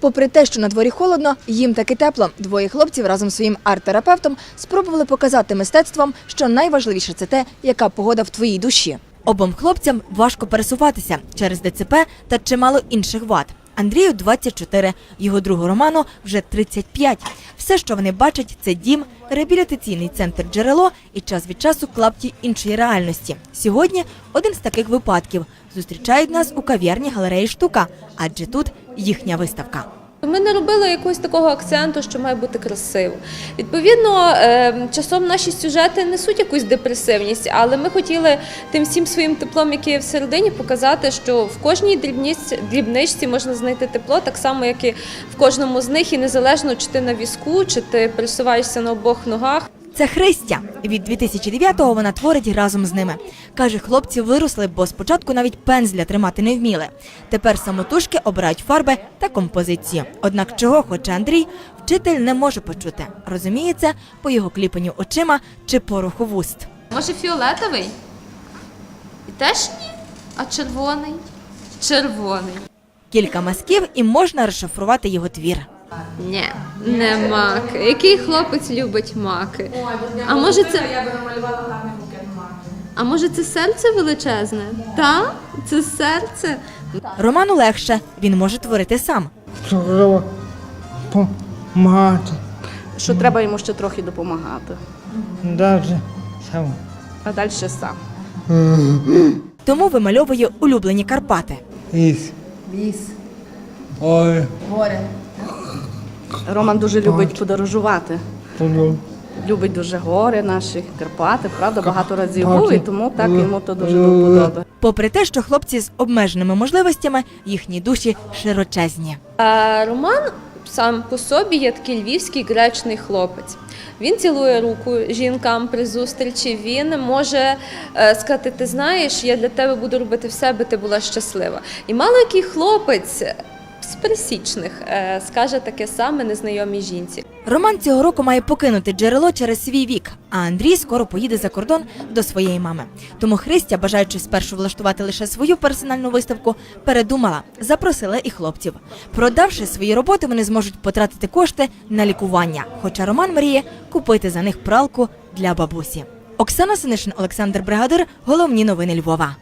Попри те, що на дворі холодно, їм таки тепло. Двоє хлопців разом з своїм арт-терапевтом спробували показати мистецтвом, що найважливіше це те, яка погода в твоїй душі. Обом хлопцям важко пересуватися через ДЦП та чимало інших вад. Андрію 24, його другу Роману вже 35. Все, що вони бачать, це дім, реабілітаційний центр джерело і час від часу клапті іншої реальності. Сьогодні один з таких випадків. Зустрічають нас у кав'ярні галереї штука, адже тут їхня виставка. Ми не робили якогось такого акценту, що має бути красиво. Відповідно, е, часом наші сюжети несуть якусь депресивність, але ми хотіли тим всім своїм теплом, яке є всередині, показати, що в кожній дрібничці можна знайти тепло, так само, як і в кожному з них, і незалежно, чи ти на візку, чи ти пересуваєшся на обох ногах. Це Христя. Від 2009-го вона творить разом з ними. Каже, хлопці виросли, бо спочатку навіть пензля тримати не вміли. Тепер самотужки обирають фарби та композицію. Однак чого хоче Андрій, вчитель не може почути. Розуміється, по його кліпанню очима чи пороху вуст. Може, фіолетовий? І теж ні. А червоний? Червоний. Кілька мазків і можна розшифрувати його твір. Ні, не маки. Який хлопець любить маки? А може це. Я би намалювала гарний букет маки. А може це серце величезне? Та? Це серце. Роману легше, він може творити сам. Треба помагати. Що треба йому ще трохи допомагати. Далі сам. А далі сам. Тому вимальовує улюблені Карпати. Із. Ліс. Ой, Роман дуже любить подорожувати. Любить дуже гори наші, Карпати, правда, багато разів був, і тому так йому то дуже до вподоби. Попри те, що хлопці з обмеженими можливостями, їхні душі широчезні. А Роман сам по собі є такий львівський гречний хлопець. Він цілує руку жінкам при зустрічі. Він може е, сказати: ти знаєш, я для тебе буду робити все, аби ти була щаслива. І мало який хлопець з пересічних е, скаже таке саме незнайомій жінці. Роман цього року має покинути джерело через свій вік, а Андрій скоро поїде за кордон до своєї мами. Тому Христя, бажаючи спершу влаштувати лише свою персональну виставку, передумала, запросила і хлопців. Продавши свої роботи, вони зможуть потратити кошти на лікування. Хоча Роман мріє купити за них пралку для бабусі. Оксана Синишин, Олександр Бригадир. Головні новини Львова.